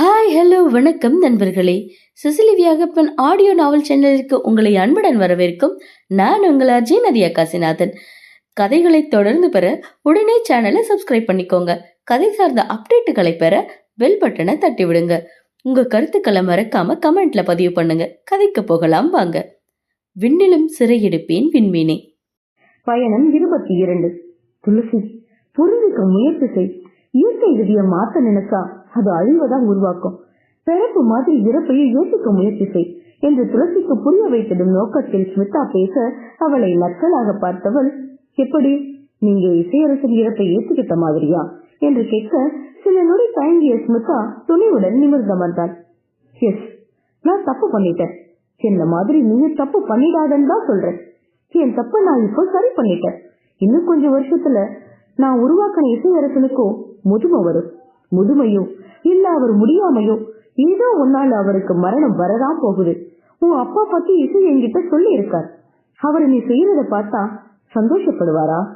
Hi hello வணக்கம் நண்பர்களே. Sicily Viyagappan audio நாவல் சேனலிற்கு உங்களை அன்புடன் வரவேற்கும் நான் உங்கள் அர்ஜய் நதியா காசிநாதன் கதைகளை தொடர்ந்து பெற உடனே சேனலை சப்ஸ்கிரைப் பண்ணிக்கோங்க. கதை சார்ந்த அப்டேட்டுகளை பெற பெல் பட்டனை தட்டி விடுங்க உங்க கருத்துக்களை மறக்காம கமெண்ட்ல பதிவு பண்ணுங்க. கதைக்கு போகலாம் வாங்க. விண்ணிலும் சிறையெடுப்பேன் விண்மீனே. பயணம் இருபத்தி இரண்டு. துளசி புரிஞ்சுக்க முயற்சி செய். இயற்கை விதியை மாத்த நினைச்சா அது அழிவதான் உருவாக்கும். பிறப்பு மாதிரி இறப்பையை யோசிக்க முயற்சி செய் என்று துளசிக்கு புரிய வைத்திடும் நோக்கத்தில் ஸ்மிதா பேச அவளை நக்கலாக பார்த்தவள் எப்படி? நீங்க இசையரசன் இறப்பை ஏற்றுக்கிட்ட மாதிரியா? என்று கேட்க சில நொடி தயங்கிய ஸ்மிதா துணிவுடன் நிமிர்ந்தமர்ந்தாள் எஸ் நான் தப்பு பண்ணிட்டேன். என்ன மாதிரி நீங்க தப்பு பண்ணிடாதன்னு தான் சொல்றேன். என் தப்ப நான் இப்போ சரி பண்ணிட்டேன். இன்னும் கொஞ்சம் வருஷத்துல நான் உருவாக்கின இசையரசனுக்கும் முதுமை வரும். முதுமையும் இல்ல அவர் முடியாமையோ? ஏதோ ஒன்னால அவருக்கு மரணம் வரதான் போகுது. உன் அப்பா பத்தி இசை என்கிட்ட சொல்லி இருக்கார் அவர் நீ செய்யறத பார்த்தா சந்தோஷப்படுவாரா?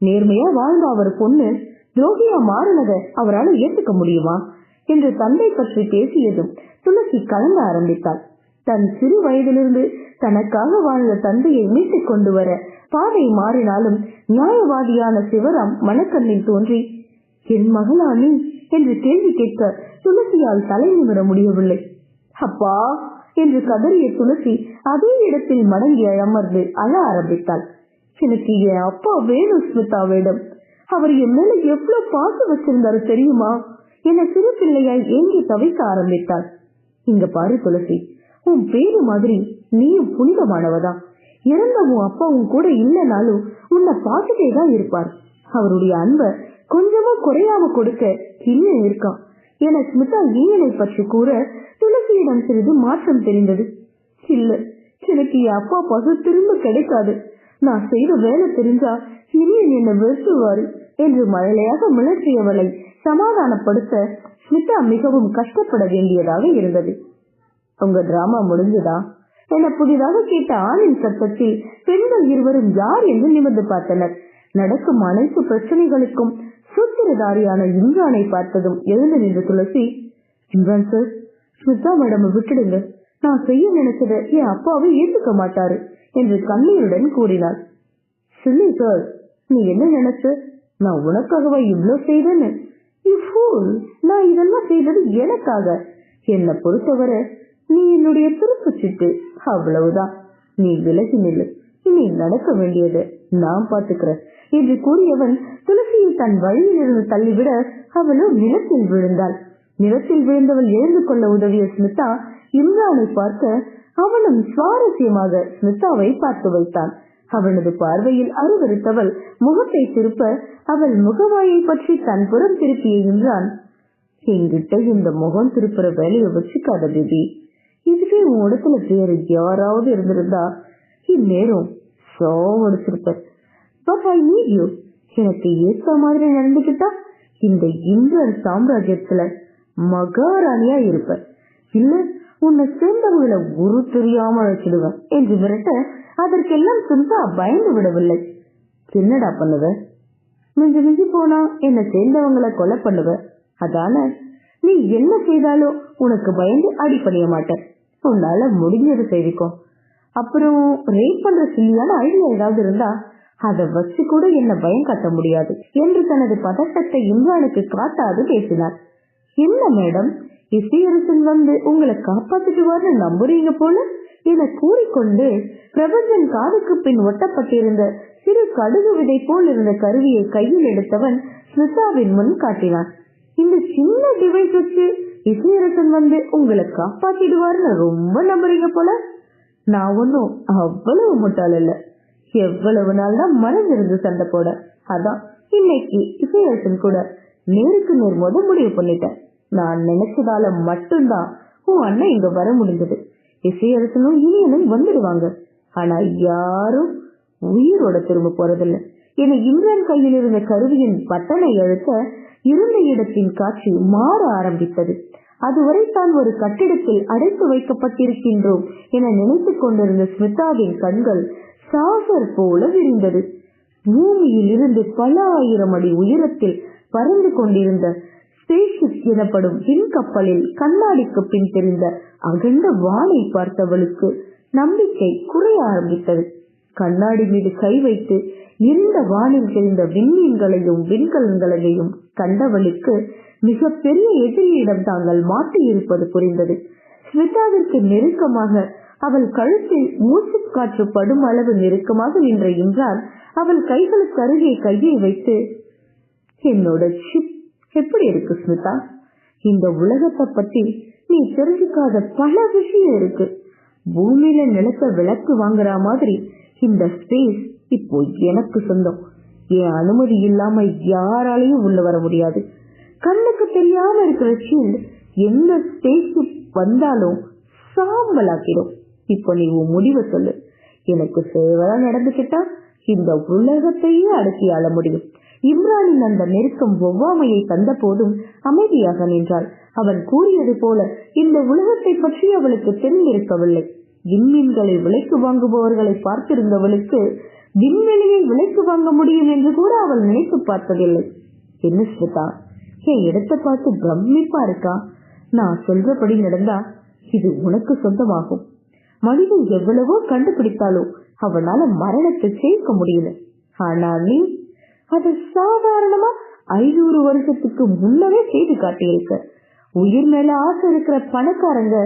நேர்மையா வாழ்ந்த அவர் பொண்ணு துரோகியா மாறினத அவரால் ஏத்துக்க முடியுமா? என்று தந்தை பற்றி பேசியதும் துளசி கலங்க ஆரம்பித்தாள். தன் சிறு வயதிலிருந்து தனக்காக வாழ்ந்த தந்தையை மீட்டுக் கொண்டு வர பாதை மாறினாலும் நியாயவாதியான சிவராம் மனக்கண்ணில் தோன்றி என் மகளானி என்று கேள்வி கேட்க துளசியால் தலை நிமிர முடியவில்லை. அப்பா! என்று கதறிய துளசி அதே இடத்தில் மடங்கி அமர்ந்து அழ ஆரம்பித்தாள். எனக்கு என் அப்பா வேணும் ஸ்மிதா வேடம் அவர் என் மேல எவ்வளவு பாசம் வச்சிருந்தாரு தெரியுமா? என சிறு பிள்ளையாய் ஏங்கி தவிக்க ஆரம்பித்தாள். இங்க பாரு துளசி உன் பேரு மாதிரி நீயும் புனிதமானவதான் இறந்த உன் அப்பா உன் கூட இல்லைனாலும் உன்னை பார்த்துட்டே தான் இருப்பார். அவருடைய அன்பை கொஞ்சமும் குறையாம கொடுக்க இன்னும் இருக்கான். என ஸ்மிதா ஈயனை பற்றி கூற துளசியிடம் சிறிது மாற்றம் தெரிந்தது. இல்ல எனக்கு என் அப்பா பசு திரும்ப கிடைக்காது. நான் செய்த வேலை தெரிஞ்சா இனியன் என்னை வெறுத்துவாரு என்று மழலையாக மிளற்றியவளை சமாதானப்படுத்த ஸ்மிதா மிகவும் கஷ்டப்பட வேண்டியதாக இருந்தது. உங்க டிராமா முடிஞ்சதா? என புதிதாக கேட்ட ஆணின் சத்தத்தில் பெண்கள் இருவரும் யார் என்று நிமிர்ந்து பார்த்தனர். நடக்கும் அனைத்து பிரச்சனைகளுக்கும் சூத்திரதாரியான இம்ரானை பார்த்ததும் எழுந்து நின்ற துளசி இம்ரான் சார் ஸ்மிதா மேடம் விட்டுடுங்க. நான் செய்ய நினைச்சத என் அப்பாவை ஏத்துக்க மாட்டாரு என்று கண்ணீருடன் கூறினார் சில்லி சார் நீ என்ன நினைச்ச? நான் உனக்காகவா இவ்ளோ செய்தேன்னு. நான் இதெல்லாம் செய்தது எனக்காக. என்னை பொறுத்தவரை நீ என்னுடைய துருப்பு சிட்டு. அவ்வளவுதான். நீ விலகி நில்லு. இனி நடக்க வேண்டியது நான் பாத்துக்கிறேன் என்று கூறியவன் குழந்தையை தன் வழியிலிருந்து தள்ளிவிட அவளோ நிலத்தில் விழுந்தாள். நிலத்தில் விழுந்தவள் எழுந்து கொள்ள உதவிய ஸ்மிதா இம்ரானை பார்க்க அவனும் சுவாரஸ்யமாக ஸ்மிதாவை பார்த்து வைத்தான். அவனது பார்வையில் அருவருத்தவள் முகத்தை திருப்ப அவள் முகவாயை பற்றி தன் புறம் திருப்பிய இம்ரான் என்கிட்ட இந்த முகம் திருப்புற வேலையை வச்சுக்காத பேபி. இதுவே உன் இடத்துல வேற யாராவது இருந்திருந்தா இந்நேரம் சோவடிச்சிருப்ப பட் ஐ நீட் யூ எனக்கு ஏத்த மாதிரி நடந்துகிட்டா இந்த இந்தியன் சாம்ராஜ்யத்துல மகாராணியா இருப்ப இல்ல உன்னை சேர்ந்தவங்களை உரு தெரியாம வச்சிடுவேன் என்று விரட்ட அதற்கெல்லாம் சுந்தா பயந்து விடவில்லை. என்னடா பண்ணுவ? மிஞ்சி மிஞ்சி போனா என்ன சேர்ந்தவங்களை கொலை பண்ணுவ? அதான நீ என்ன செய்தாலும் உனக்கு பயந்து அடி பண்ணிய மாட்டேன். உன்னால முடிஞ்சது செய்திக்கும் அப்புறம் ரேப் பண்ற சில்லியான ஐடியா ஏதாவது இருந்தா அதை வச்சு கூட என்ன பயம் காட்ட முடியாது என்று தனது பதட்டத்தை இம்ரானுக்கு காட்டாது பேசினார். என்ன மேடம்? இசையரசன் வந்து உங்களை காப்பாத்திடுவார்னு நம்புறீங்க போல? என கூறிக்கொண்டு பிரபஞ்சன் காதுக்கு பின் ஒட்டப்பட்டிருந்த சிறு கடுகு விதை போல் இருந்த கருவியை கையில் எடுத்தவன் ஸ்மிதாவின் முன் காட்டினான். இந்த சின்ன டிவைஸ் வச்சு இசையரசன் வந்து உங்களை காப்பாத்திடுவார்னு ரொம்ப நம்புறீங்க போல? நான் ஒன்னும் அவ்வளவு முட்டாள் இல்லை எவ்வளவு நாள் தான் மனதிருந்து சண்டை போட? அதான் இன்னைக்கு இசையரசன் கூட நேருக்கு நேர் முத முடிவு பண்ணிட்டேன். நான் நினைச்சதால மட்டும்தான் உன் அண்ணன் இங்க வர முடிஞ்சது. இசையரசனும் இனியனும் வந்துடுவாங்க. ஆனா யாரும் உயிரோட திரும்ப போறதில்ல. என இம்ரான் கையில் இருந்த கருவியின் பட்டனை அழுத்த இருந்த இடத்தின் காட்சி மாற ஆரம்பித்தது. அதுவரை தான் ஒரு கட்டிடத்தில் அடைத்து வைக்கப்பட்டிருக்கின்றோம் என நினைத்துக் கொண்டிருந்த ஸ்மிதாவின் கண்கள் சாகர் போல விரிந்தது. பூமியில் இருந்து பல ஆயிரம் அடி உயரத்தில் பறந்து கொண்டிருந்த ஸ்பேஸ்ஷிப் எனப்படும் விண்கப்பலில் கண்ணாடிக்கு பின் தெரிந்த அகண்ட வானை பார்த்தவளுக்கு நம்பிக்கை குறைய ஆரம்பித்தது. கண்ணாடி மீது கை வைத்து இருந்த வானில் தெரிந்த விண்மீன்களையும் விண்கலன்களையும் கண்டவளுக்கு மிக பெரிய எதிரியிடம் தாங்கள் மாட்டியிருப்பது புரிந்தது. ஸ்மிதாவிற்கு நெருக்கமாக அவள் கழுத்தில் மூச்சு காற்று படும் அளவு நெருக்கமாக நின்ற இம்ரான் அவள் கைகளுக்கு அருகே கையை வைத்து என்னோட சிப் எப்படி இருக்கு ஸ்மிதா? இந்த உலகத்தை பத்தி நீ தெரிஞ்சுக்காத பல விஷயம் இருக்கு. பூமியில நிலத்த விளக்கு வாங்குற மாதிரி இந்த ஸ்பேஸ் இப்போ எனக்கு சொந்தம். என் அனுமதி இல்லாம யாராலையும் உள்ள வர முடியாது. கண்ணுக்கு தெரியாம இருக்கிற ஷீல்டு எந்த ஸ்பேஸ்க்கு வந்தாலும் சாம்பலாக்கிடும். இப்போ நீ உன் முடிவு சொல்லு. எனக்கு சேவலா நடந்துகிட்டா இந்த உலகத்தையே அடக்கி ஆள முடியும். இம்ரானின் அந்த நெருக்கம் ஒவ்வாமையை தந்த போதும் அமைதியாக நின்றாள். அவன் கூறியது போல இந்த உலகத்தை பற்றி அவளுக்கு தெரிந்திருக்கவில்லை. விண்மீன்களை விலைக்கு வாங்குபவர்களை பார்த்திருந்தவளுக்கு விண்வெளியை விலைக்கு வாங்க முடியும் என்று கூட அவள் நினைத்து பார்த்ததில்லை. என்ன ஸ்மிதா? என் இடத்தை பார்த்து பிரமிப்பா இருக்கா? நான் சொல்றபடி நடந்தா இது உனக்கு சொந்தமாகும். மனிதன் எவ்வளவோ கண்டுபிடித்தாலும் அவனால மரணத்தை சேர்க்க முடியல. ஆனா நீ அதை சாதாரணமா ஐநூறு வருஷத்துக்கு முன்னவே செய்து காட்டியிருக்க. உயிர் மேல ஆசை இருக்கிற பணக்காரங்க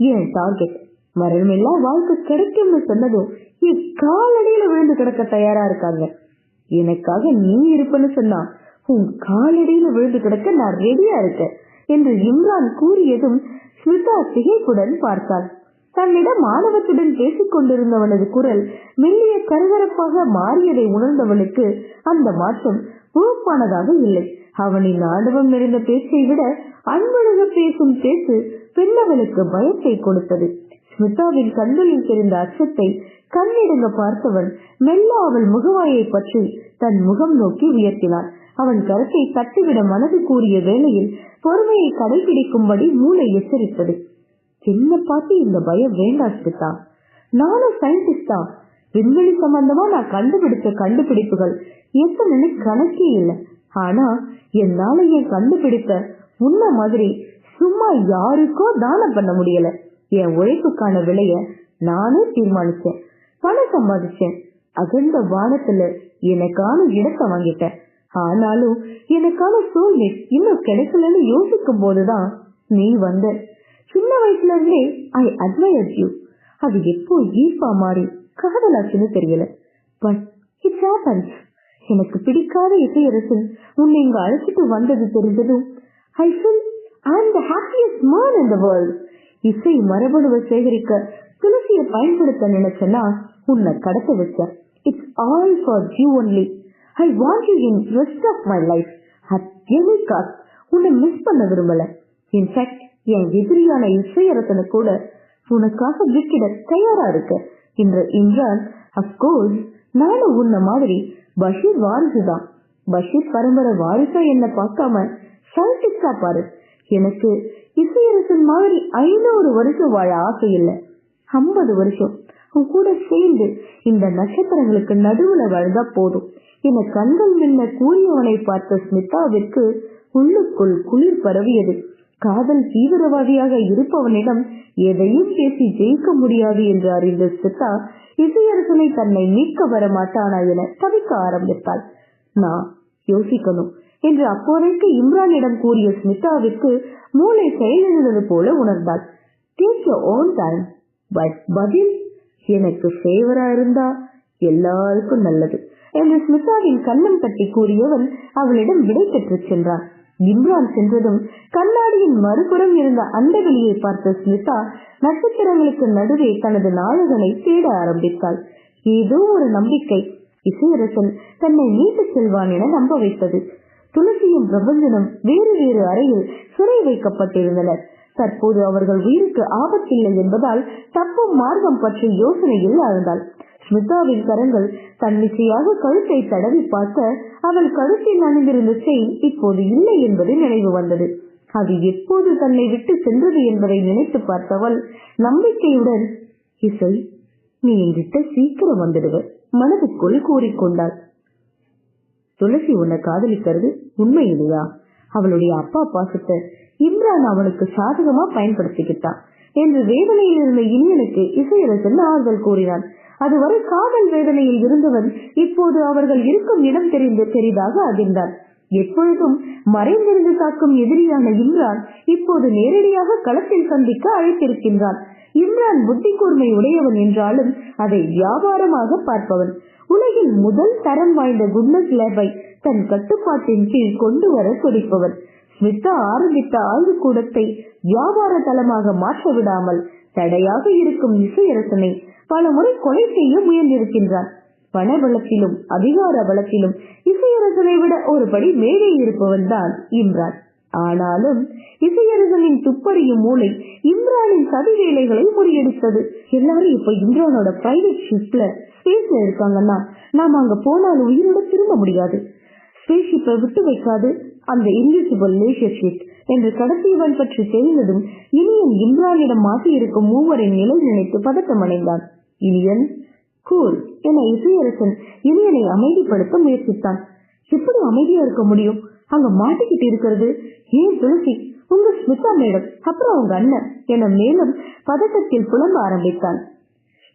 என் டார்கெட் மரணமில்லா வாழ்க்கை கிடைக்கும்னு சொன்னதும் என் காலடியில விழுந்து கிடக்க தயாரா இருக்காங்க. எனக்காக நீ இருப்பன்னு சொன்னா உன் காலடியில விழுந்து கிடக்க நான் ரெடியா இருக்கேன் என்று இம்ரான் கூறியதும் ஸ்மிதா திகைப்புடன் பார்த்தாள். தன்னிடம் மாணவத்துடன் பேசிக் கொண்டிருந்தவனது குரல் மெல்லிய கருகரப்பாக மாறியதை உணர்ந்தவளுக்கு அந்த மாற்றம் உறுப்பானதாக இல்லை. அவனின் ஆணவம் நிறைந்த பேச்சை விட அன்பழக பேசும் பேச்சு பெண்ணவளுக்கு பயத்தை கொடுத்தது. ஸ்மிதாவின் கண்களில் தெரிந்த அச்சத்தை கண்ணிடுங்க பார்த்தவன் மெல்ல அவள் முகவாயை பற்றி தன் முகம் நோக்கி உயர்த்தினான். அவன் கருத்தை தட்டிவிட மனது கூறிய வேளையில் பொறுமையை கடைபிடிக்கும்படி மூளை எச்சரித்தது. என்ன பார்த்து இந்த பயம் வேண்டாம் ஸ்மிதா நானும் சயின்டிஸ்டா. விண்வெளி சம்பந்தமா நான் கண்டுபிடிச்ச கண்டுபிடிப்புகள் எத்தனை கணக்கே இல்லை. ஆனா என்னால என் கண்டுபிடிப்ப உன்ன மாதிரி சும்மா யாருக்கோ தானம் பண்ண முடியல. என் உழைப்புக்கான விலைய நானே தீர்மானிச்சேன். பணம் சம்பாதிச்சேன். அகண்ட வானத்துல எனக்கான இடத்தை வாங்கிட்டேன். ஆனாலும் எனக்கான சூழ்நிலை இன்னும் கிடைக்கலன்னு யோசிக்கும் போதுதான் நீ வந்த சின்ன வயசுல இருந்தே ஐ அட்மையர் யூ அது எப்போ ஈர்ப்பா மாறி காதலாச்சுன்னு தெரியல. பட் இட்ஸ் ஹேப்பன்ஸ் எனக்கு பிடிக்காத இசையரசன் உன்னை இங்க அழைச்சிட்டு வந்தது தெரிஞ்சதும் I feel I the happiest man in the world இசை மரபணுவை சேகரிக்க துளசியை பயன்படுத்த நினைச்சனா உன்னை கடத்த வச்ச it's all for you only I want you in rest of my life at any cost உன்னை மிஸ் பண்ண விரும்பல. இன்ஃபேக்ட் என் எதிரியான இசையரசனை கூட உனக்காக விக்கிட தயாரா இருக்க. என்ற இம்ரான் அப்கோர்ஸ் நானும் உன்ன மாதிரி பஷீர் வாரிசுதான். பஷீர் பரம்பரை வாரிசா என்ன பார்க்காம சயின்டிஸ்டா பாரு. எனக்கு இசையரசன் மாதிரி ஐநூறு வருஷம் வாழ ஆசை இல்லை. ஐம்பது வருஷம் உன் கூட சேர்ந்து இந்த நட்சத்திரங்களுக்கு நடுவுல வாழ்ந்தா போதும். என கண்கள் நின்ன கூறியவனை பார்த்த ஸ்மிதாவிற்கு உள்ளுக்குள் குளிர் பரவியது. காதல் தீவிரவாதியாக இருப்பவனிடம் எதையும் பேசி ஜெயிக்க முடியாது என்று அறிந்த ஸ்மிதா இசையரசனை தன்னை மீட்க வர மாட்டானா என தவிக்க ஆரம்பித்தாள். நான் யோசிக்கணும் என்று அப்போதைக்கு இம்ரானிடம் கூறிய ஸ்மிதாவிற்கு மூளை செயலிழந்தது போல உணர்ந்தாள். டேக் ஓன் டைம் பட் பதில் எனக்கு ஃபேவரா இருந்தா எல்லாருக்கும் நல்லது என்று ஸ்மிதாவின் கண்ணம் தட்டி கூறியவன் அவளிடம் விடை பெற்று சென்றான். இம்ரான் சென்றதும் கண்ணாடியின் மறுபுறம் இருந்த அந்த வெளியை பார்த்த ஸ்மிதா நட்சத்திரங்களுக்கு நடுவே தனது நாயகனை தேட ஆரம்பித்தாள். ஏதோ ஒரு நம்பிக்கை. இசையரசன் தன்னை மீட்டு செல்வான் என நம்ப வைத்தது. துளசியும் பிரபஞ்சனும் வேறு வேறு அறையில் சிறை வைக்கப்பட்டிருந்தனர். தற்போது அவர்கள் உயிருக்கு ஆபத்தில்லை என்பதால் தப்பும் மார்க்கம் பற்றி யோசனையில் ஆழ்ந்தாள். ஸ்மிதாவின் கரங்கள் தன்னிச்சையாக கழுத்தை தடவி பார்க்க அவள் கழுத்தில் அணிந்திருந்த செயின் இப்போது இல்லை என்பது நினைவு வந்தது. அது எப்போது தன்னை விட்டு சென்றது என்பதை நினைத்து பார்த்தவள் நம்பிக்கையுடன் இசை நீ என்கிட்ட சீக்கிரம் வந்துடுவ மனதுக்குள் கூறிக்கொண்டாள். துளசி உன்னை காதலிக்கிறது உண்மை இல்லையா அவளுடைய அப்பா பாசத்தை இம்ரான் அவனுக்கு சாதகமா பயன்படுத்திக்கிட்டான் என்று வேதனையில் இருந்த இனியனுக்கு இசையரசன் ஆறுதல் கூறினான். அதுவரை காதல் வேதனையில் இருந்தவன் இப்போது அவர்கள் இருக்கும் இடம் தெரிந்து பெரிதாக அதிர்ந்தான் எப்பொழுதும் மறைந்திருந்து தாக்கும் எதிரியான இம்ரான் இப்போது நேரடியாக களத்தில் சந்திக்க அழைத்திருக்கின்றான். இம்ரான் புத்தி கூர்மை உடையவன் என்றாலும் அதை வியாபாரமாக பார்ப்பவன். உலகில் முதல் தரம் வாய்ந்த குட்னஸ் லேபை தன் கட்டுப்பாட்டின் கீழ் கொண்டு வர துடிப்பவன். ஸ்மிதா ஆரம்பித்த ஆய்வுக்கூடத்தை வியாபார தளமாக மாற்ற விடாமல் தடையாக இருக்கும் இசையரசனை பல முறை கொலை செய்ய முயன்றிருக்கின்றான். பண பலத்திலும் அதிகார பலத்திலும் இசையரசனை விட ஒரு படி மேலே இருப்பவன் தான் இம்ரான். ஆனாலும் இசையரசனின் துப்பறியும் மூளை இம்ரானின் சதி வேலைகளை முறியடித்தது. எல்லாரும் இப்ப இம்ரானோட பிரைவேட் ஷிப்ல ஸ்பேஸ்ல இருக்காங்கன்னா நாம அங்க போனால் உயிரோட திரும்ப முடியாது. ஸ்பேஸ் ஷிப்பை விட்டு வைக்காது. அந்த இன்விசிபிள் லேசர் என்று கடத்தியவன் பற்றி தெரிந்ததும் இனியன் இம்ரானிடம் மாட்டியிருக்கும் மூவரின் நிலை நினைத்து பதட்டமடைந்தான். இனியன் கூல் என இசையரசன் இனியனை அமைதிப்படுத்த முயற்சித்தான். எப்படி அமைதியா இருக்க முடியும்? அங்க மாட்டிக்கிட்டு இருக்கிறது. ஏன் துளசி உங்க ஸ்மிதா மேடம் அப்புறம் உங்க அண்ணன் என மேலும் பதட்டத்தில் புலம்ப ஆரம்பித்தான்.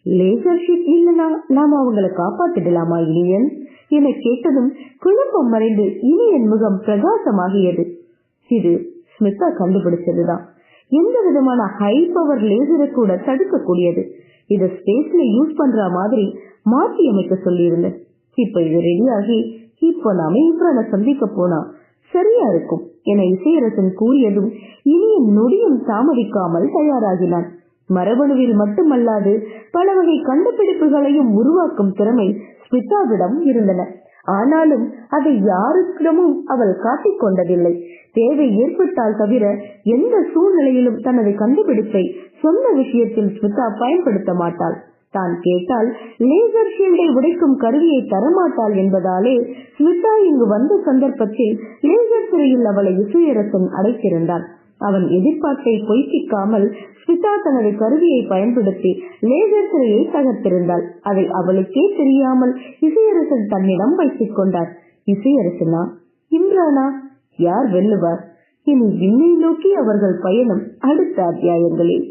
லேசர் ஷீட் இல்லனா நாம அவங்களை காப்பாத்திடலாமா இனியன்? என கேட்டதும் குழப்பம் மறைந்து இனியன் முகம் பிரகாசமாகியது. இது ஸ்மிதா கண்டுபிடிச்சதுதான் எந்த விதமான ஹை பவர் லேசரை கூட தடுக்கக்கூடியது. இதை ஸ்பேஸ்ல யூஸ் பண்ற மாதிரி மாற்றி அமைக்க சொல்லியிருந்தேன். இப்ப இது ரெடியாகி இப்போ நாம இப்ரான சந்திக்க போனா சரியா இருக்கும் என இசையரசன் கூறியதும் இனியும் நொடியும் தாமதிக்காமல் தயாராகினான். மரபணுவில் மட்டுமல்லாது பல வகை கண்டுபிடிப்புகளையும் உருவாக்கும் திறமை ஸ்மிதாவிடம் இருந்தன. ஆனாலும் அதை யாருக்கிடமும் அவள் காட்டிக் கொண்டதில்லை. தேவை ஏற்பட்டால் தவிர எந்த சூழ்நிலையிலும் தனது கண்டுபிடிப்பை சொந்த விஷயத்தில் ஸ்மிதா பயன்படுத்த மாட்டாள். தான் கேட்டால் லேசர் ஷீல்டை உடைக்கும் கருவியை தரமாட்டாள் என்பதாலே ஸ்மிதா இங்கு வந்த சந்தர்ப்பத்தில் லேசர் துறையில் அவளை இசையரசன் அடைத்திருந்தான். அவன் எதிர்பார்ப்பை பொய்ப்பிக்காமல் ஸ்மிதா தனது கருவியை பயன்படுத்தி லேசர் சிறையை தகர்த்திருந்தாள். அதை அவளுக்கே தெரியாமல் இசையரசன் தன்னிடம் வைத்துக் கொண்டார். இசையரசனா இம்ரானா? யார் வெல்லுவார்? இனி விண்ணை நோக்கி அவர்கள் பயணம் அடுத்த அத்தியாயங்களில்.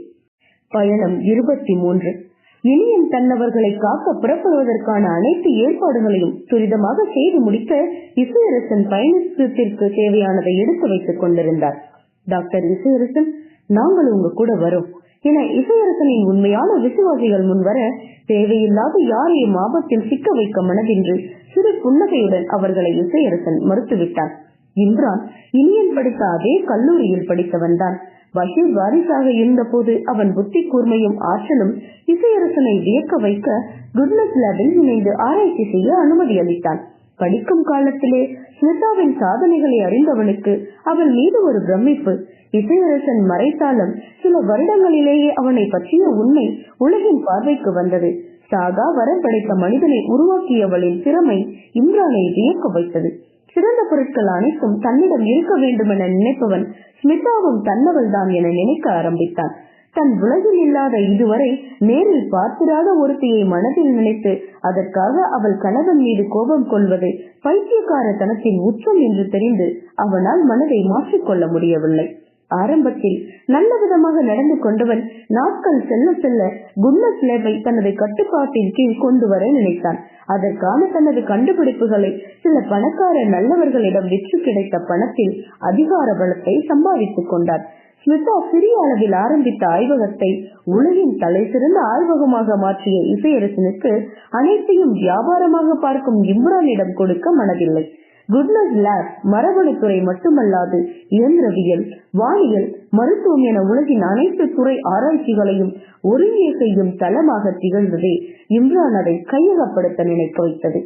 பயணம் இருபத்தி மூன்று. இனியன் தன்னவர்களை காக்க புறப்படுவதற்கான அனைத்து ஏற்பாடுகளையும் துரிதமாக செய்து முடிக்க இசையரசன் பயணத்திற்கு தேவையானதை எடுத்து வைத்துக் கொண்டிருந்தார். டாக்டர் இசையரசன் நாங்கள் உங்க கூட வரும். என இசையரசனின் உண்மையான விசுவாசிகள் முன்வர தேவையில்லாத யாரையும் ஆபத்தில் சிக்க வைக்க மனதின்றி சிறு புன்னகையுடன் அவர்களை இசையரசன் மறுத்துவிட்டார். இம்ரான் இனியன் படித்த அதே கல்லூரியில் படித்தவன் தான் பஷீர் வாரிசாக இருந்தபோது அவன் புத்தி கூர்மையும் ஆற்றலும் இசையரசனை வியக்க வைக்க குட்னஸ் லேபில் இணைந்து ஆராய்ச்சி செய்ய அனுமதி அளித்தான். படிக்கும் காலத்திலே ஸ்மிதாவின் சாதனைகளை அறிந்தவனுக்கு அவன் மீது ஒரு பிரமிப்பு. இசையரசன் மறைத்தாலும் சில வருடங்களிலேயே அவனை பற்றிய உண்மை உலகின் பார்வைக்கு வந்தது. சாகா வரம் படைத்த மனிதனை உருவாக்கியவளின் திறமை இம்ரானை வியக்க வைத்தது. சிறந்த பொருட்கள் அனைத்தும் தன்னிடம் இருக்க வேண்டும் என நினைப்பவன் ஸ்மிதாவும் தன்னவள் தான் என நினைக்க ஆரம்பித்தான். தன் உலகில் இல்லாத இதுவரை நேரில் பார்த்திராத ஒருத்தியை மனதில் நினைத்து அதற்காக அவள் கணவன் மீது கோபம் கொள்வது பைத்தியக்காரத்தனத்தின் உச்சம் என்று தெரிந்து அவனால் மனதை மாற்றிக்கொள்ள முடியவில்லை. ஆரம்பத்தில் நல்ல விதமாக நடந்து கொண்டவன் நாட்கள் செல்ல செல்ல குன்னஸ் லேபை தனது கட்டுப்பாட்டின் கீழ் கொண்டு வர நினைத்தான். அதற்கான தனது கண்டுபிடிப்புகளை சில பணக்கார நல்லவர்களிடம் விற்று கிடைத்த பணத்தில் அதிகார பலத்தை சம்பாதித்துக் கொண்டார். ஸ்மிதா சிறிய அளவில் ஆரம்பித்த ஆய்வகத்தை உலகின் தலை சிறந்த ஆய்வகமாக மாற்றிய இசையரசனுக்கு அனைத்தையும் வியாபாரமாக பார்க்கும் இம்ரானிடம் கொடுக்க மனதில்லை. குட்னஸ் லேப் மரபணுத்துறை மட்டுமல்லாது இயந்திரவியல் வானியல் மருத்துவம் என உலகின் அனைத்து துறை ஆராய்ச்சிகளையும் ஒருங்கே செய்யும் தளமாக திகழ்ந்ததே இம்ரான் அதை கையகப்படுத்த நினைக்க வைத்தது.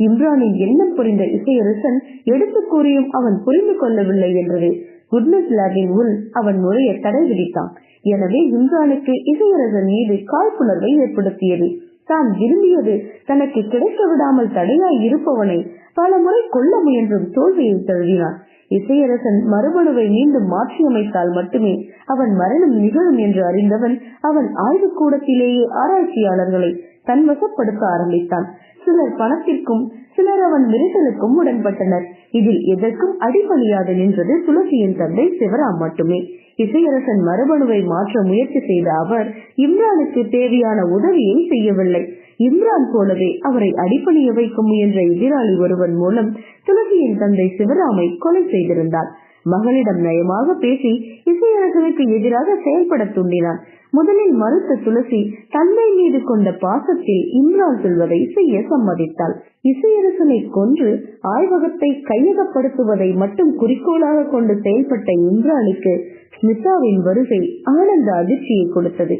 இம்ரானின் எண்ணம் புரிந்த இசையரசன் எடுத்து கூறியும் அவன் புரிந்து கொள்ளவில்லை என்றது. குட்னஸ் லேபின் உள் அவன் நுழைய தடை விதித்தான். எனவே இம்ரானுக்கு இசையரசன் மீது காழ்ப்புணர்வை ஏற்படுத்தியது. தான் விரும்பியது. தனக்கு கிடைக்க விடாமல் தடையாய் இருப்பவனை பல முறை கொல்ல முயன்றும் தோல்வியை தழுவினான். இசையரசன் மறுபடுவை மீண்டும் மாற்றியமைத்தால் மட்டுமே அவன் மரணம் நிகழும் என்று அறிந்தவன் அவன் ஆய்வு கூடத்திலேயே ஆராய்ச்சியாளர்களை தன்வசப்படுத்த ஆரம்பித்தான். சிலர் பணத்திற்கும் சிலர் அவன் மிரட்டலுக்கும் உடன்பட்டனர். இதில் எதற்கும் அடிபணியாது நின்றது துளசியின் தந்தை சிவராம் மட்டுமே. இசையரசன் மரபணுவை மாற்ற முயற்சி செய்த அவர் இம்ரானுக்கு தேவையான உதவியை செய்யவில்லை. இம்ரான் போலவே அவரை அடிப்பணிய வைக்க முயன்ற எதிராளி ஒருவன் மூலம் துளசியின் தந்தை சிவராமை கொலை செய்திருந்தார். மகளிடம் நயமாக பேசி இசையரசனுக்கு எதிராக செயல்பட தூண்டினான். முதலில் மறுத்த துளசி தந்தை மீது கொண்ட பாசத்தில் இம்ரான் சொல்வதை செய்ய சம்மதித்தாள். இசையரசனை கொன்று ஆய்வகத்தை கையகப்படுத்துவதை மட்டும் குறிக்கோளாக கொண்டு செயல்பட்ட இம்ரானுக்கு ஸ்மிதாவின் வருகை ஆனந்த அதிர்ச்சியை கொடுத்தது.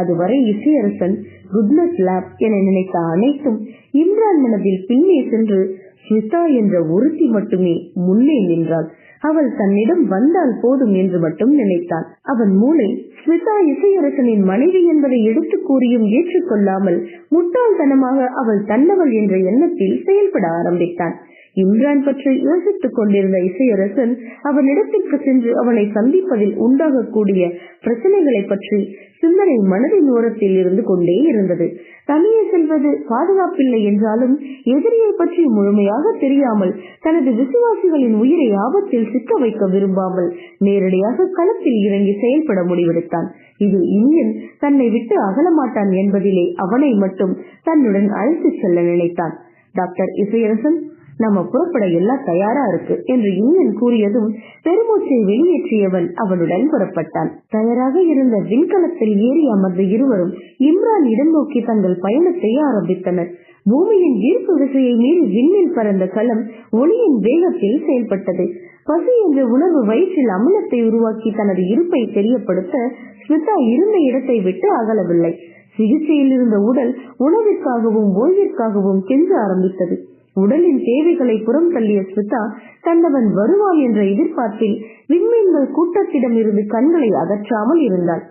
அதுவரை இசையரசன் குட்னஸ் லேப் என நினைத்த அனைத்தும் இம்ரான் மனதில் பின்னே சென்று ஸ்மிதா என்ற ஒருத்தி மட்டுமே முன்னே நின்றாள். அவள் தன்னிடம் வந்தால் போதும் என்று மட்டும் நினைத்தான் அவன் மூளை ஸ்மிதா இசையரசனின் மனைவி என்பதை எடுத்து கூறியும் ஏற்றுக்கொள்ளாமல் முட்டாள்தனமாக அவள் தன்னவள் என்ற எண்ணத்தில் செயல்பட ஆரம்பித்தான். இம்ரான் பற்றி யோசித்துக் கொண்டிருந்த இசையரசன் அவனிடத்திற்கு சென்று அவனை சந்திப்பதில் உண்டாகக்கூடிய பிரச்சனைகளை பற்றி சிந்தனை மனதின் ஓரத்தில் இருந்து கொண்டே இருந்தது. தனியே செல்வது பாதுகாப்பில்லை என்றாலும் எதிரியை பற்றி முழுமையாக தெரியாமல் தனது விசுவாசிகளின் உயிரை ஆபத்தில் சிக்க வைக்க விரும்பாமல் நேரடியாக களத்தில் இறங்கி செயல்பட முடிவெடுத்தான். இது இனியன் தன்னை விட்டு அகலமாட்டான் என்பதிலே அவனை மட்டும் தன்னுடன் அழைத்துச் செல்ல நினைத்தான். டாக்டர் இசையரசன் நம்ம புறப்பட எல்லாம் தயாரா இருக்கு என்று இன்னன் கூறியதும் பெருமூச்சை வெளியேற்றியவன் அவனுடன் புறப்பட்டான். தயாராக இருந்த விண்கலத்தில் ஏறி அமர்ந்த இருவரும் இம்ரான் இடம் நோக்கி தங்கள் பயணத்தை ஆரம்பித்தனர். பூமியின் ஈர்ப்பு விசையை மீறி விண்ணில் பறந்த கலம் ஒளியின் வேகத்தில் செயல்பட்டது. பசி என்ற உணர்வு வயிற்றில் அமிலத்தை உருவாக்கி தனது இருப்பை தெரியப்படுத்த ஸ்மிதா இருந்த இடத்தை விட்டு அகலவில்லை. சிகிச்சையில் இருந்த உடல் உணவிற்காகவும் ஓய்விற்காகவும் கெஞ்ச ஆரம்பித்தது. உடலின் தேவைகளை புறம் தள்ளிய ஸ்மிதா தன்னவன் வருவான் என்ற எதிர்பார்ப்பில் விண்மீன்கள் கூட்டத்திடம் இருந்து கண்களை அகற்றாமல் இருந்தாள்.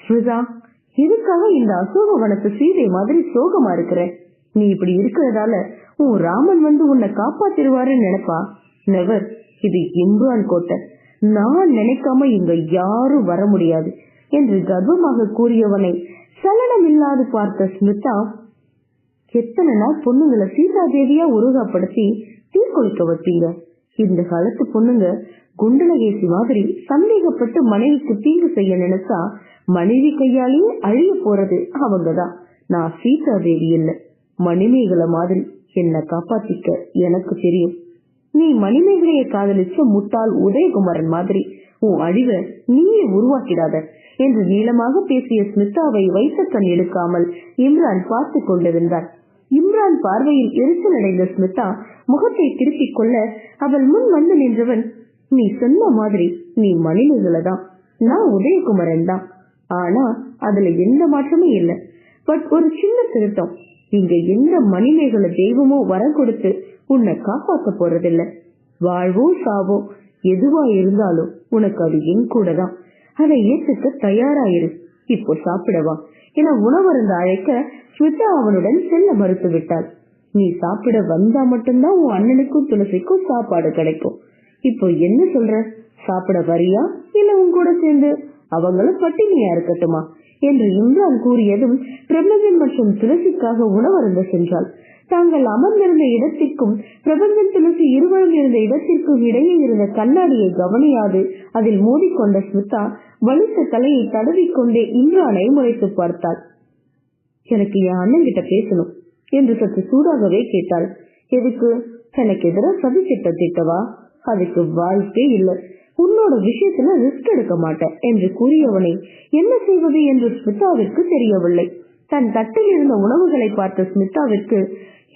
ஸ்மிதா எதுக்காக இந்த அசோக வனத்து சீதை மாதிரி சோகமா இருக்கிற? நீ இப்படி இருக்கிறதால உன் ராமன் வந்து உன்னை காப்பாத்திருவாருன்னு நினைப்பா? நெவர் இது இம்ரான் கோட்டை. நான் நினைக்காம இங்க யாரும் வர முடியாது என்று கர்வமாக கூறியவனை சலனமில்லாது பார்த்த ஸ்மிதா எத்தனை நாள் பொண்ணுங்களை சீதா தேவியா உருவகப்படுத்தி தீக்குளிக்க வச்சீங்க இந்த காலத்து பொண்ணுங்க குண்டலகேசி மாதிரி சந்தேகப்பட்டு மனைவிக்கு தீங்கு செய்ய நினைச்சா மனைவி கையாலேயே அழிய போறது அவங்கதான். நான் சீதா தேவி இல்ல மணிமேகலை மாதிரி என்ன காப்பாத்திக்க எனக்கு தெரியும். நீ மணிமேகலையை காதலிச்ச முட்டாள் உதயகுமரன் மாதிரி உன் அழிவை நீயே உருவாக்கிடாத என்று நீளமாக பேசிய ஸ்மிதாவை வைத்த கண் எடுக்காமல் இம்ரான் பார்த்து கொண்டிருந்தான் இம்ரான் பார்வையில் எரிச்சல் அடைந்த ஸ்மிதா முகத்தை திருப்பிக் கொள்ள அவள் முன் வந்து நின்றவன் நீ சொன்ன மாதிரி நீ மணிமேகலை தான் நான் உதயகுமரன் தான். ஆனா அதுல எந்த மாற்றமும் இல்லை. பட் ஒரு சின்ன திருத்தம். இங்க எந்த மணிமேகலை தெய்வமோ வரம் கொடுத்து உன்னை காப்பாத்த போறதில்ல. வாழ்வோ சாவோ எதுவா இருந்தாலும் உனக்கு அது என் கூட தான். அதை ஏற்றுக்க தயாராயிரு. இப்போ சாப்பிடவா? என உணவருந்து அழைக்க ஸ்மிதா அவனுடன் செல்ல மறுத்து விட்டாள் நீ சாப்பிட வந்தா மட்டும்தான் உன் அண்ணனுக்கும் துளசிக்கும் சாப்பாடு கிடைக்கும். இப்போ என்ன சொல்ற? சாப்பிட வரியா? இல்ல உன் கூட சேர்ந்து? அவங்களும் பட்டினியா இருக்கட்டுமா? என்று இம்ரான் கூறியதும் பிரபஞ்சன் மற்றும் துளசிக்காக உணவருந்த சென்றாள். தாங்கள் அமர்ந்திருந்த இடத்திற்கும் பிரபஞ்சன் துளசி இருவரும் இருந்த இடத்திற்கும் இடையே இருந்த கண்ணாடியை கவனியாது. அதில் மோதிக்கொண்ட ஸ்மிதா வலித்த தலையை தடவிக்கொண்டே இம்ரானை முறைத்து பார்த்தாள். எனக்கு என் அண்ணன் கிட்ட பேசணும் என்று சற்று சூடாகவே கேட்டாள். எதுக்கு? தனக்கு எதிராக சதி திட்டம் திட்டவா அதுக்கு வாய்ப்பே இல்லை. உன்னோட விஷயத்துல ரிஸ்க் எடுக்க மாட்டேன் என்று கூறியவனை என்ன செய்வது என்று ஸ்மிதாவிற்கு தெரியவில்லை. தன் தட்டில் இருந்த உணவுகளை பார்த்த ஸ்மிதாவிற்கு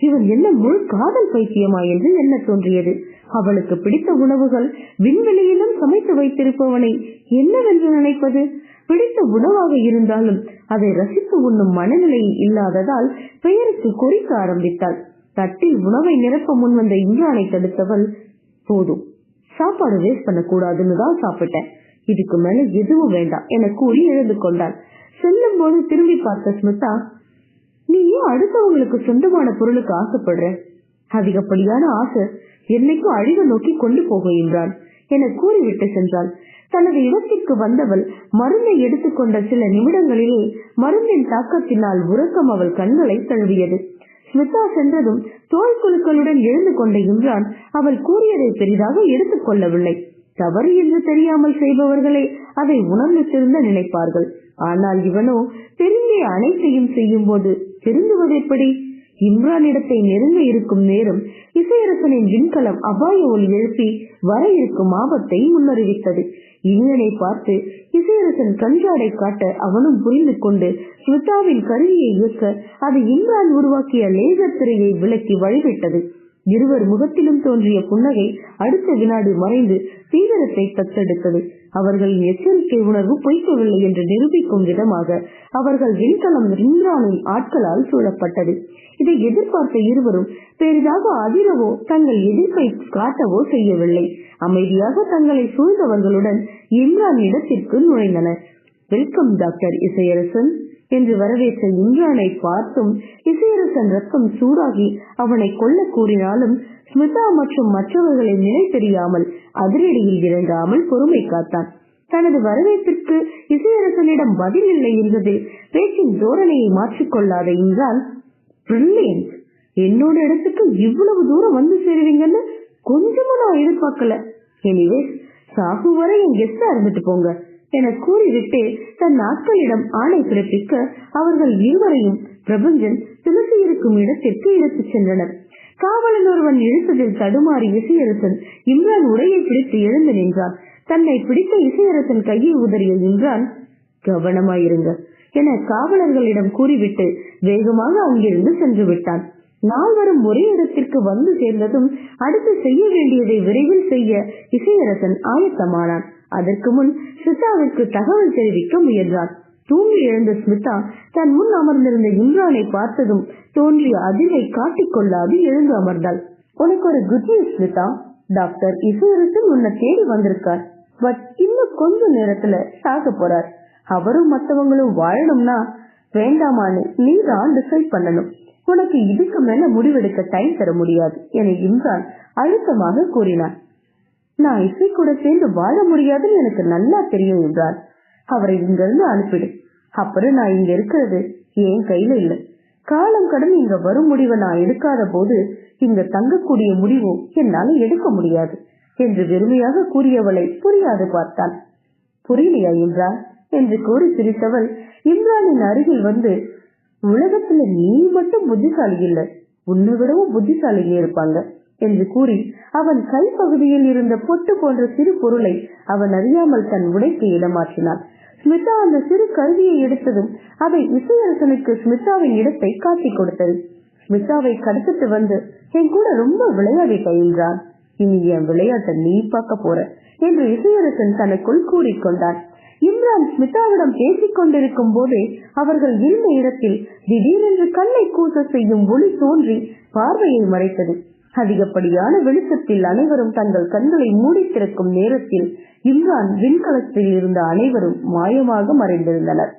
இவன் என்ன முழு காதல் பைத்தியமா என்று என்ன தோன்றியது? அவளுக்கு பிடித்த உணவுகள் விண்வெளியிலும் சமைத்து வைத்திருப்பவனை என்னவென்று நினைப்பது? பிடித்த உணவாக இருந்தாலும் அதை ரசித்து உண்ணும் மனநிலை இல்லாததால் பெயருக்கு குறிக்க ஆரம்பித்தாள். தட்டில் உணவை நிரப்ப முன்வந்த இம்ரானை தடுத்தவள் போதும் சாப்பாடு வேஸ்ட் பண்ணக்கூடாதுன்னு தான் சாப்பிட்டேன். இதுக்கு மேல எதுவும் வேண்டாம் என கூறி எழுந்து கொண்டாள். செல்லும் போது திரும்பி பார்த்த ஸ்மிதா நீ ஏன் அடுத்தவங்களுக்கு சொந்தமான பொருளுக்கு ஆசைப்படுற. அதிகப்படியான ஆசை என்னைக்கும் அழிவு நோக்கி கொண்டு போக என்றான் என கூறிவிட்டு சென்றாள். தனது இடத்திற்கு வந்தவள் மருந்தை எடுத்துக்கொண்ட சில நிமிடங்களிலே மருந்தின் தாக்கத்தினால் உறக்கம் அவள் கண்களை தழுவியது. ஸ்மிதா சென்றதும் தோல் குழுக்களுடன் எழுந்து கொண்ட இம்ரான் அவள் கூறியதை பெரிதாக எடுத்துக் கொள்ளவில்லை. தவறு என்று தெரியாமல் செய்பவர்களே அதை உணர்ந்து திருந்த நினைப்பார்கள். ஆனால் இவனோ தெரிந்தே அனைத்தையும் செய்யும் போது திருந்துவது எப்படி? இம்ரானிடத்தை நெருங்க இருக்கும் நேரம் இசையரசனின் விண்கலம் அபாய ஒளி எழுப்பி வர இருக்கும் ஆபத்தை முன்னறிவித்தது. இனியனை பார்த்து இசையரசன் கஞ்சாடை காட்ட அவனும் புரிந்து கொண்டு ஸ்மிதாவின் கருவியை இயக்க அது இம்ரான் உருவாக்கிய லேசர் திரையை விலக்கி வழிவிட்டது. இருவர் முகத்திலும் தோன்றிய புன்னகை அடுத்த வினாடி மறைந்து தீவிரத்தை தத்தெடுத்தது. அவர்களின் எச்சரிக்கை உணர்வு பொய்க்கவில்லை என்று நிரூபிக்கும் விதமாக அவர்கள் விண்கலம் இம்ரானின் ஆட்களால் சூழப்பட்டது. இதை எதிர்பார்த்த இருவரும் பெரிதாக அதிரவோ தங்கள் எதிர்ப்பை காட்டவோ செய்யவில்லை. அமைதியாக தங்களை சூழ்ந்தவர்களுடன் இம்ரான் இடத்திற்கு நுழைந்தனர். வெல்கம் டாக்டர் இசையரசன் என்று வரவேற்ற இம்ரானை பார்த்தும் இசையரசன் ரத்தம் சூடாகி அவனை கொல்ல கூறினாலும் ஸ்மிதா மற்றும் மற்றவர்களை நிலை தெரியாமல் அதிரடியில் இறங்காமல் பொறுமை காத்தான். தனது வரவேற்பிற்கு இசையரசனிடம் பதில் இல்லை என்றது பேச்சின் தோரணையை மாற்றிக்கொள்ளாத இம்ரான் பிரில்லியன்ட் என்னோட இடத்துக்கு இவ்வளவு தூரம் வந்து சேருவீங்கன்னு கொஞ்சமும் நான் எதிர்பார்க்கல. எனிவே சாகு வரை என் கெஸ்டா இருந்துட்டு போங்க. என கூறிவிட்டு தன் ஆட்களிடம் ஆணை பிறப்பிக்க அவர்கள் இருவரையும் பிரபஞ்சன் துளசி இருக்கும் இடத்திற்கு இழுத்துச் சென்றனர். காவலன் ஒருவன் இழுத்ததில் தடுமாறி இசையரசன் இம்ரான் உடையை பிடித்து எழுந்து நின்றான். தன்னை பிடித்த இசையரசன் கையை உதறிய இம்ரான் கவனமாயிருங்க என காவலர்களிடம் கூறிவிட்டு வேகமாக அங்கிருந்து சென்று விட்டான். நால்வரும் ஒரே இடத்திற்கு வந்து சேர்ந்ததும் அடுத்து செய்ய வேண்டியதை விரைவில் செய்ய இசையரசன் ஆயத்தமானான். அதற்கு முன் ஸ்மிதாவிற்கு தகவல் தெரிவிக்க முயன்றான். தூங்கி எழுந்த ஸ்மிதா தன் முன் அமர்ந்திருந்த இம்ரானை பார்த்ததும் தோன்றிய அதிர்வை காட்டிக்கொள்ளாது எழுந்து அமர்ந்தாள். உனக்கு ஒரு good news Smita. Doctor Isaiyarasan உன்னை தேடி வந்திருக்கார். பட் இன்னும் கொஞ்ச நேரத்துல சாக போறார். அவரும் மத்தவங்களும் வாழணும்னா வேண்டாமான்னு நீதான் டிசைட் பண்ணணும். உனக்கு இதுக்கு மேல முடிவெடுக்க டைம் தர முடியாது என இம்ரான் அழுத்தமாக கூறினார் நான் இசை கூட சேர்ந்து வாழ முடியாதுன்னு எனக்கு நல்லா தெரியும் என்றார் அவரை இங்கிருந்து அனுப்பிடு. அப்புறம் நான் இங்க இருக்கிறது என் கையில இல்ல. காலம் கடந்து இங்க வரும் முடிவை நான் எடுக்காத போது இங்க தங்கக்கூடிய முடிவு என்னால எடுக்க முடியாது என்று வெறுமையாக கூறியவளை புரியாது பார்த்தான். புரியலையா இம்ரான்? என்று கூறி சிரித்தவள் இம்ரானின் அருகில் வந்து உலகத்துல நீ மட்டும் புத்திசாலி இல்ல. உன்னை விடவும் புத்திசாலிங்க இருப்பாங்க. என்று கூறி அவன் கைப்பகுதியில் இருந்த பொட்டு போன்ற சிறு பொருளை அவன் அறியாமல் தன் உடைக்கு இடமாற்றினான். ஸ்மிதா அந்த சிறு கருவியை எடுத்ததும் அதை இசையரசனுக்கு ஸ்மிதாவின் இடத்தை காட்டிக் கொடுத்தது. ஸ்மிதாவை கடத்திட்டு வந்து என் கூட ரொம்ப விளையாடிட்ட என்றான். இனி என் விளையாட்டை நீ பார்க்க போற என்று இசையரசன் தனக்குள் கூறிக்கொண்டான். இம்ரான் ஸ்மிதாவிடம் பேசிக் கொண்டிருக்கும் போதே அவர்கள் இருந்த இடத்தில் திடீரென்று கண்ணை கூச செய்யும் ஒளி தோன்றி பார்வையை மறைத்தது. அதிகப்படியான வெளிச்சத்தில் அனைவரும் தங்கள் கண்களை மூடி திறக்கும் நேரத்தில் இம்ரான் விண்கலத்தில் இருந்த அனைவரும் மாயமாக மறைந்திருந்தனர்.